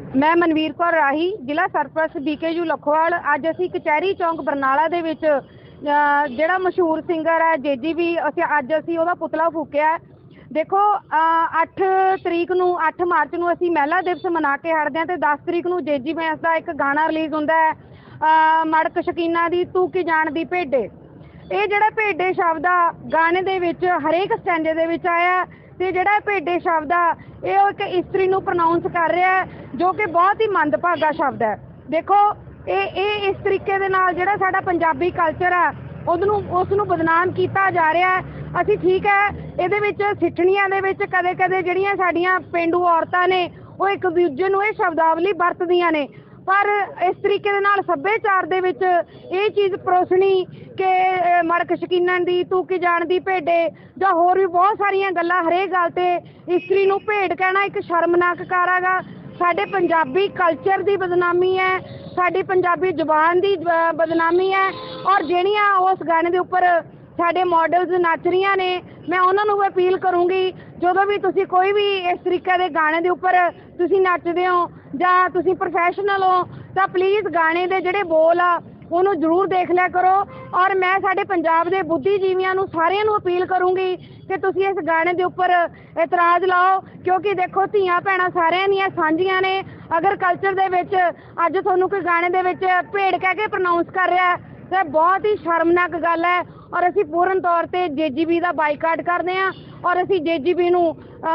ਮੈਂ ਮਨਵੀਰ ਕੌਰ ਰਾਹੀ ਜ਼ਿਲ੍ਹਾ ਸਰਪ੍ਰਸਤ ਬੀਕੇਯੂ ਲਖੋਵਾਲ। ਅੱਜ ਅਸੀਂ ਕਚਹਿਰੀ ਚੌਂਕ ਬਰਨਾਲਾ ਦੇ ਵਿੱਚ ਜਿਹੜਾ ਮਸ਼ਹੂਰ ਸਿੰਗਰ ਹੈ ਜੇਜੀ ਵੀ ਅਸੀਂ ਅੱਜ ਅਸੀਂ ਉਹਦਾ ਪੁਤਲਾ ਫੂਕਿਆ ਦੇਖੋ ਅ, 8 ਤਰੀਕ ਨੂੰ 8 ਮਾਰਚ ਨੂੰ ਅਸੀਂ ਮਹਿਲਾ ਦਿਵਸ ਮਨਾ ਕੇ ਹਟਦੇ ਹਾਂ ਤੇ 10 ਤਰੀਕ ਨੂੰ ਜੇਜੀ ਬੈਂਸ ਦਾ ਇੱਕ ਗਾਣਾ ਰਿਲੀਜ਼ ਹੁੰਦਾ ਹੈ ਮੜਕ ਸ਼ਕੀਨਾ ਦੀ ਤੂੰ ਕੀ ਜਾਣਦੀ ਭੇਡੇ। ਇਹ ਜਿਹੜਾ ਭੇਡੇ ਸ਼ਬਦ ਆ ਗਾਣੇ ਦੇ ਵਿੱਚ ਹਰੇਕ ਸਟੈਂਜੇ ਦੇ ਵਿੱਚ ਆਇਆ ਤੇ ਜਿਹੜਾ ਭੇਡੇ ਸ਼ਬਦ ਆ, ਇਹ ਉਹ ਇੱਕ ਇਸਤਰੀ ਨੂੰ ਪ੍ਰੋਨਾਉਂਸ ਕਰ ਰਿਹਾ ਹੈ, ਜੋ ਕਿ ਬਹੁਤ ਹੀ ਮੰਦਭਾਗਾ ਸ਼ਬਦ ਹੈ। ਦੇਖੋ, ਇਹ ਇਹ ਇਸ ਤਰੀਕੇ ਦੇ ਨਾਲ ਜਿਹੜਾ ਸਾਡਾ ਪੰਜਾਬੀ ਕਲਚਰ ਆ, ਉਹਨੂੰ ਉਸ ਨੂੰ ਬਦਨਾਮ ਕੀਤਾ ਜਾ ਰਿਹਾ ਹੈ। ਅਸੀਂ ਠੀਕ ਹੈ, ਇਹਦੇ ਵਿੱਚ ਸਿੱਠਣੀਆਂ ਦੇ ਵਿੱਚ ਕਦੇ ਕਦੇ ਜਿਹੜੀਆਂ ਸਾਡੀਆਂ ਪਿੰਡੂ ਔਰਤਾਂ ਨੇ, ਉਹ ਇੱਕ ਦੂਜੇ ਨੂੰ ਇਹ ਸ਼ਬਦਾਵਲੀ ਵਰਤਦੀਆਂ ਨੇ। ਪਰ ਇਸ ਤਰੀਕੇ ਦੇ ਨਾਲ ਸੱਭਿਆਚਾਰ ਦੇ ਵਿੱਚ ਇਹ ਚੀਜ਼ ਪਰੋਸਣੀ ਕਿ ਮੜਕ ਸ਼ਕੀਨਨ ਦੀ ਤੂੰ ਕੀ ਜਾਣਦੀ ਭੇਡੇ ਜਾਂ ਹੋਰ ਵੀ ਬਹੁਤ ਸਾਰੀਆਂ ਗੱਲਾਂ ਹਰੇਕ ਗੱਲ ਤੇ ਇਸਤਰੀ ਨੂੰ ਭੇਡ ਕਹਿਣਾ ਇੱਕ ਸ਼ਰਮਨਾਕ ਕਾਰਾਗਾ ਸਾਡੇ ਪੰਜਾਬੀ ਕਲਚਰ ਦੀ ਬਦਨਾਮੀ ਹੈ ਸਾਡੀ ਪੰਜਾਬੀ ਜ਼ੁਬਾਨ ਦੀ ਅਹ, ਬਦਨਾਮੀ ਹੈ ਔਰ ਜਿਹੜੀਆਂ ਉਸ ਗਾਣੇ ਦੇ ਉੱਪਰ ਸਾਡੇ ਮਾਡਲਸ ਨੱਚ ਰਹੀਆਂ ਨੇ ਮੈਂ ਉਹਨਾਂ ਨੂੰ ਵੀ ਅਪੀਲ ਕਰੂੰਗੀ ਜਦੋਂ ਵੀ ਤੁਸੀਂ ਕੋਈ ਵੀ ਇਸ ਤਰੀਕੇ ਦੇ ਗਾਣੇ ਦੇ ਉੱਪਰ ਤੁਸੀਂ ਨੱਚਦੇ ਹੋ ਜਾਂ ਤੁਸੀਂ ਪ੍ਰੋਫੈਸ਼ਨਲ ਹੋ, ਤਾਂ ਪਲੀਜ਼ ਗਾਣੇ ਦੇ ਜਿਹੜੇ ਬੋਲ ਆ, ਉਹਨੂੰ ਜ਼ਰੂਰ ਦੇਖ ਲਿਆ ਕਰੋ। ਔਰ ਮੈਂ ਸਾਡੇ ਪੰਜਾਬ ਦੇ ਬੁੱਧੀਜੀਵੀਆਂ ਨੂੰ ਸਾਰਿਆਂ ਨੂੰ ਅਪੀਲ ਕਰੂੰਗੀ ਕਿ ਤੁਸੀਂ ਇਸ ਗਾਣੇ ਦੇ ਉੱਪਰ ਇਤਰਾਜ਼ ਲਾਓ, ਕਿਉਂਕਿ ਦੇਖੋ ਧੀਆਂ ਭੈਣਾਂ ਸਾਰਿਆਂ ਦੀਆਂ ਸਾਂਝੀਆਂ ਨੇ। ਅਗਰ ਕਲਚਰ ਦੇ ਵਿੱਚ ਅੱਜ ਤੁਹਾਨੂੰ ਕੋਈ ਗਾਣੇ ਦੇ ਵਿੱਚ ਭੇੜ ਕਹਿ ਕੇ ਪ੍ਰੋਨਾਉਂਸ ਕਰ ਰਿਹਾ ਤਾਂ ਬਹੁਤ ਹੀ ਸ਼ਰਮਨਾਕ ਗੱਲ ਹੈ। ਔਰ ਅਸੀਂ ਪੂਰਨ ਤੌਰ ਤੇ ਜੇਜੀਬੀ ਦਾ ਬਾਈਕਾਟ ਕਰਦੇ ਹਾਂ। ਔਰ ਅਸੀਂ ਜੇਜੀਬੀ ਨੂੰ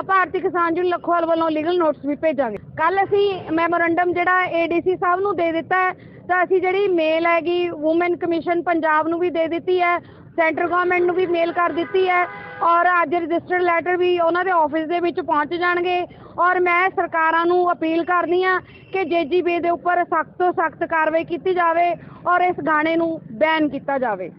ਭਾਰਤੀ ਕਿਸਾਨ ਯੂਨੀਅਨ ਲਖੋਵਾਲ ਵੱਲੋਂ ਲੀਗਲ ਨੋਟਿਸ ਵੀ ਭੇਜਾਂਗੇ। ਕੱਲ ਅਸੀਂ ਮੈਮੋਰੰਡਮ ਜਿਹੜਾ ਏਡੀਸੀ ਸਾਹਿਬ ਨੂੰ ਦੇ ਦਿੱਤਾ ਤਾਂ ਅਸੀਂ ਜਿਹੜੀ ਮੇਲ ਹੈਗੀ ਔਮਨ ਕਮਿਸ਼ਨ ਪੰਜਾਬ ਨੂੰ ਵੀ ਦੇ ਦਿੱਤੀ ਹੈ ਸੈਂਟਰ ਗਵਰਨਮੈਂਟ ਨੂੰ ਵੀ ਮੇਲ ਕਰ ਦਿੱਤੀ ਹੈ, ਔਰ ਅੱਜ ਰਜਿਸਟਰਡ ਲੈਟਰ ਵੀ ਉਹਨਾਂ ਦੇ ਆਫਿਸ ਦੇ ਵਿੱਚ ਪਹੁੰਚ ਜਾਣਗੇ। ਔਰ ਮੈਂ ਸਰਕਾਰਾਂ ਨੂੰ ਅਪੀਲ ਕਰਦੀ ਹਾਂ ਕਿ ਜੇਜੀਬੀ ਦੇ ਉੱਪਰ ਸਖਤ ਤੋਂ ਸਖਤ ਕਾਰਵਾਈ ਕੀਤੀ ਜਾਵੇ ਔਰ ਇਸ ਗਾਣੇ ਨੂੰ ਬੈਨ ਕੀਤਾ ਜਾਵੇ।